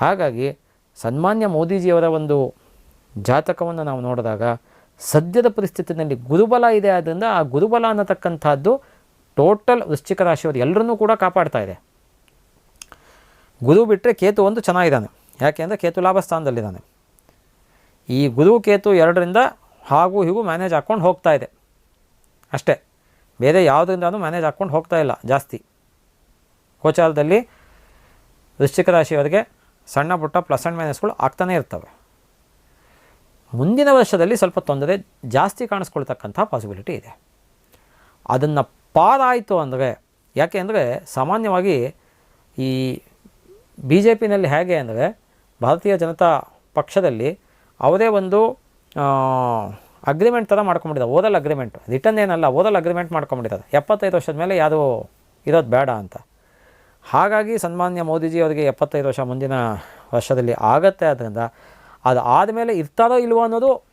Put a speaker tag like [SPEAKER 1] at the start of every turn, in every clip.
[SPEAKER 1] ಹಾಗಾಗಿ ಸನ್ಮಾನ್ಯ ಮೋದಿಜಿಯವರ ಒಂದು ಜಾತಕವನ್ನು ನಾವು ನೋಡಿದಾಗ ಸದ್ಯದ ಪರಿಸ್ಥಿತಿಯಲ್ಲಿ ಗುರುಬಲ ಇದೆ ಆದ್ದರಿಂದ ಆ ಗುರುಬಲ ಅನ್ನತಕ್ಕಂಥದ್ದು ಟೋಟಲ್ ವೃಶ್ಚಿಕ ರಾಶಿಯವರು ಎಲ್ಲರನ್ನೂ ಕೂಡ ಕಾಪಾಡ್ತಾ ಇದೆ. ಗುರು ಬಿಟ್ಟರೆ ಕೇತು ಒಂದು ಚೆನ್ನಾಗಿದ್ದಾನೆ. ಯಾಕೆ ಅಂದರೆ ಕೇತು ಲಾಭ ಸ್ಥಾನದಲ್ಲಿದ್ದಾನೆ. ಈ ಗುರು ಕೇತು ಎರಡರಿಂದ ಹಾಗೂ ಹೀಗೂ ಮ್ಯಾನೇಜ್ ಹಾಕ್ಕೊಂಡು ಹೋಗ್ತಾ ಇದೆ. ಅಷ್ಟೇ. ಬೇರೆ ಯಾವುದರಿಂದನೂ ಮ್ಯಾನೇಜ್ ಹಾಕ್ಕೊಂಡು ಹೋಗ್ತಾ ಇಲ್ಲ ಜಾಸ್ತಿ. ಗೋಚಾರದಲ್ಲಿ ವೃಶ್ಚಿಕ ರಾಶಿಯವರಿಗೆ ಸಣ್ಣ ಪುಟ್ಟ ಪ್ಲಸ್ ಆ್ಯಂಡ್ ಮೈನಸ್ಗಳು ಆಗ್ತಾನೇ ಇರ್ತವೆ. ಮುಂದಿನ ವರ್ಷದಲ್ಲಿ ಸ್ವಲ್ಪ ತೊಂದರೆ ಜಾಸ್ತಿ ಕಾಣಿಸ್ಕೊಳ್ತಕ್ಕಂಥ ಪಾಸಿಬಿಲಿಟಿ ಇದೆ. ಅದನ್ನು ಪಾರಾಯಿತು ಅಂದರೆ, ಯಾಕೆ ಅಂದರೆ ಸಾಮಾನ್ಯವಾಗಿ ಈ ಬಿ ಜೆ ಪಿನಲ್ಲಿ ಹೇಗೆ ಅಂದರೆ, ಭಾರತೀಯ ಜನತಾ ಪಕ್ಷದಲ್ಲಿ ಅವರೇ ಒಂದು ಅಗ್ರಿಮೆಂಟ್ ಥರ ಮಾಡ್ಕೊಂಬಿಟ್ಟಿದ್ದಾರೆ ಓದಲ್ ಅಗ್ರಿಮೆಂಟ್ ರಿಟರ್ನ್ ಏನಲ್ಲ, ಓದಲ್ ಅಗ್ರಿಮೆಂಟ್ ಮಾಡ್ಕೊಂಬಿಟ್ಟಿದ್ದಾರೆ ಎಪ್ಪತ್ತೈದು ವರ್ಷದ ಮೇಲೆ ಯಾರು ಇರೋದು ಬೇಡ ಅಂತ. ಹಾಗಾಗಿ ಸನ್ಮಾನ್ಯ ಮೋದಿಜಿ ಅವರಿಗೆ ಎಪ್ಪತ್ತೈದು ವರ್ಷ ಮುಂದಿನ ವರ್ಷದಲ್ಲಿ ಆಗತ್ತೆ ಆದ್ದರಿಂದ ಅದು ಆದಮೇಲೆ ಇರ್ತಾರೋ ಇಲ್ವೋ ಅನ್ನೋದು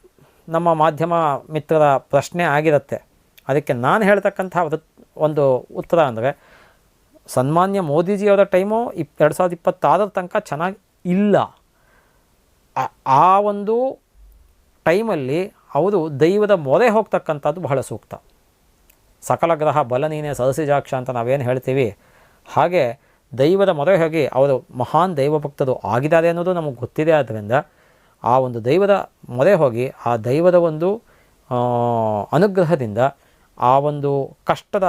[SPEAKER 1] ನಮ್ಮ ಮಾಧ್ಯಮ ಮಿತ್ರರ ಪ್ರಶ್ನೆ ಆಗಿರುತ್ತೆ. ಅದಕ್ಕೆ ನಾನು ಹೇಳ್ತಕ್ಕಂಥ ಒಂದು ಉತ್ತರ ಅಂದರೆ ಸನ್ಮಾನ್ಯ ಮೋದಿಜಿಯವರ ಟೈಮು ಇಪ್ ಎರಡು ಸಾವಿರದ ಇಪ್ಪತ್ತಾರರ ತನಕ ಚೆನ್ನಾಗಿ ಇಲ್ಲ. ಆ- ಒಂದು ಟೈಮಲ್ಲಿ ಅವರು ದೈವದ ಮೊರೆ ಹೋಗ್ತಕ್ಕಂಥದ್ದು ಬಹಳ ಸೂಕ್ತ. ಸಕಲ ಗ್ರಹ ಬಲ ಸದಸ್ಯ ಸರಸಿಜಾಕ್ಷ ಅಂತ ನಾವೇನು ಹೇಳ್ತೀವಿ? ಹಾಗೆ ದೈವದ ಮೊರೆ ಹೋಗಿ ಅವರು ಮಹಾನ್ ದೈವಭಕ್ತರು ಆಗಿದ್ದಾರೆ ಅನ್ನೋದು ನಮಗೆ ಗೊತ್ತಿದೆ. ಆದ್ದರಿಂದ ಆ ಒಂದು ದೈವದ ಮೊರೆ ಹೋಗಿ ಆ ದೈವದ ಒಂದು ಅನುಗ್ರಹದಿಂದ ಆ ಒಂದು ಕಷ್ಟದ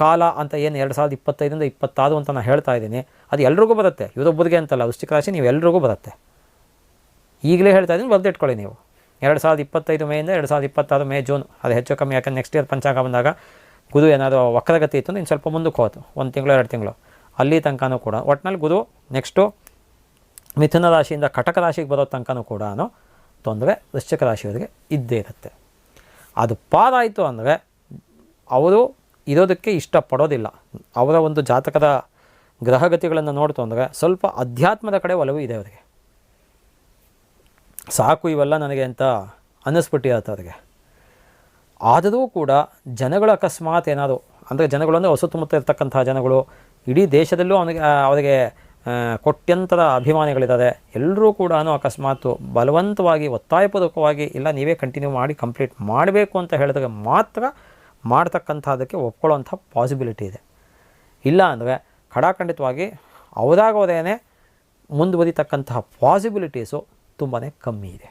[SPEAKER 1] ಕಾಲ ಅಂತ ಏನು ಎರಡು ಸಾವಿರದ ಇಪ್ಪತ್ತೈದರಿಂದ ಇಪ್ಪತ್ತಾರು ಅಂತ ನಾನು ಹೇಳ್ತಾ ಇದ್ದೀನಿ. ಅದು ಎಲ್ರಿಗೂ ಬರುತ್ತೆ. ಇವರೊಬ್ಬರಿಗೆ ಅಂತಲ್ಲ, ವೃಶ್ಚಿಕ ರಾಶಿ ನೀವು ಎಲ್ರಿಗೂ ಬರುತ್ತೆ. ಈಗಲೇ ಹೇಳ್ತಾ ಇದ್ದೀನಿ, ಬರೆದಿಟ್ಕೊಳ್ಳಿ ನೀವು. ಎರಡು ಸಾವಿರದ ಇಪ್ಪತ್ತೈದು ಮೇಯಿಂದ ಎರಡು ಸಾವಿರದ ಇಪ್ಪತ್ತಾರು ಮೇ, ಜೂನ್, ಅದು ಹೆಚ್ಚು ಕಮ್ಮಿ, ಯಾಕಂದ್ರೆ ನೆಕ್ಸ್ಟ್ ಇಯರ್ ಪಂಚಾಂಗ ಬಂದಾಗ ಗುರು ಏನಾದರೂ ವಕ್ರಗತಿ ಇತ್ತು ಇನ್ನು ಸ್ವಲ್ಪ ಮುಂದಕ್ಕೆ ಹೋಯ್ತು ಒಂದು ತಿಂಗಳು, ಎರಡು ತಿಂಗಳು. ಅಲ್ಲಿ ತನಕನೂ ಕೂಡ. ಒಟ್ಟಿನಲ್ಲಿ ಗುರು ನೆಕ್ಸ್ಟು ಮಿಥುನ ರಾಶಿಯಿಂದ ಕಟಕ ರಾಶಿಗೆ ಬರೋ ತನಕನೂ ಕೂಡ ತೊಂದರೆ ವೃಶ್ಚಿಕ ರಾಶಿಯವರಿಗೆ ಇದ್ದೇ ಇರುತ್ತೆ. ಅದು ಪಾರಾಯಿತು ಅಂದರೆ ಅವರು ಇರೋದಕ್ಕೆ ಇಷ್ಟಪಡೋದಿಲ್ಲ. ಅವರ ಒಂದು ಜಾತಕದ ಗ್ರಹಗತಿಗಳನ್ನು ನೋಡ್ತು ಅಂದರೆ ಸ್ವಲ್ಪ ಅಧ್ಯಾತ್ಮದ ಕಡೆ ಒಲವು ಇದೆ ಅವರಿಗೆ. ಸಾಕು ಇವೆಲ್ಲ ನನಗೆ ಅಂತ ಅನ್ನಿಸ್ಬಿಟ್ಟಿರತ್ತೆ ಅವರಿಗೆ. ಆದರೂ ಕೂಡ ಜನಗಳು ಅಕಸ್ಮಾತ್ ಏನಾದರೂ, ಅಂದರೆ ಜನಗಳು ಅಂದರೆ ಸುತ್ತಮುತ್ತ ಇರ್ತಕ್ಕಂಥ ಜನಗಳು ಇಡೀ ದೇಶದಲ್ಲೂ ಅವನಿಗೆ ಅವರಿಗೆ ಆ, ಅಭಿಮಾನಿಗಳಿದ್ದಾರೆ ಎಲ್ಲರೂ ಕೂಡ ಅಕಸ್ಮಾತ್ ಬಲವಂತವಾಗಿ ಒತ್ತಾಯಪೂರ್ವಕವಾಗಿ ಇಲ್ಲ ನೀವೇ ಕಂಟಿನ್ಯೂ ಮಾಡಿ ಕಂಪ್ಲೀಟ್ ಮಾಡಬೇಕು ಅಂತ ಹೇಳಿದಾಗ ಮಾತ್ರ ಮಾಡ್ತಕ್ಕಂಥದ್ದಕ್ಕೆ ಒಪ್ಕೊಳ್ಳೋಂಥ ಪಾಸಿಬಿಲಿಟಿ ಇದೆ. ಇಲ್ಲ ಅಂದರೆ ಖಡಾಖಂಡಿತವಾಗಿ ಅವರಾಗವರೇನೆ ಮುಂದುವರಿತಕ್ಕಂತಹ ಪಾಸಿಬಿಲಿಟೀಸು ತುಂಬಾ ಕಮ್ಮಿ ಇದೆ.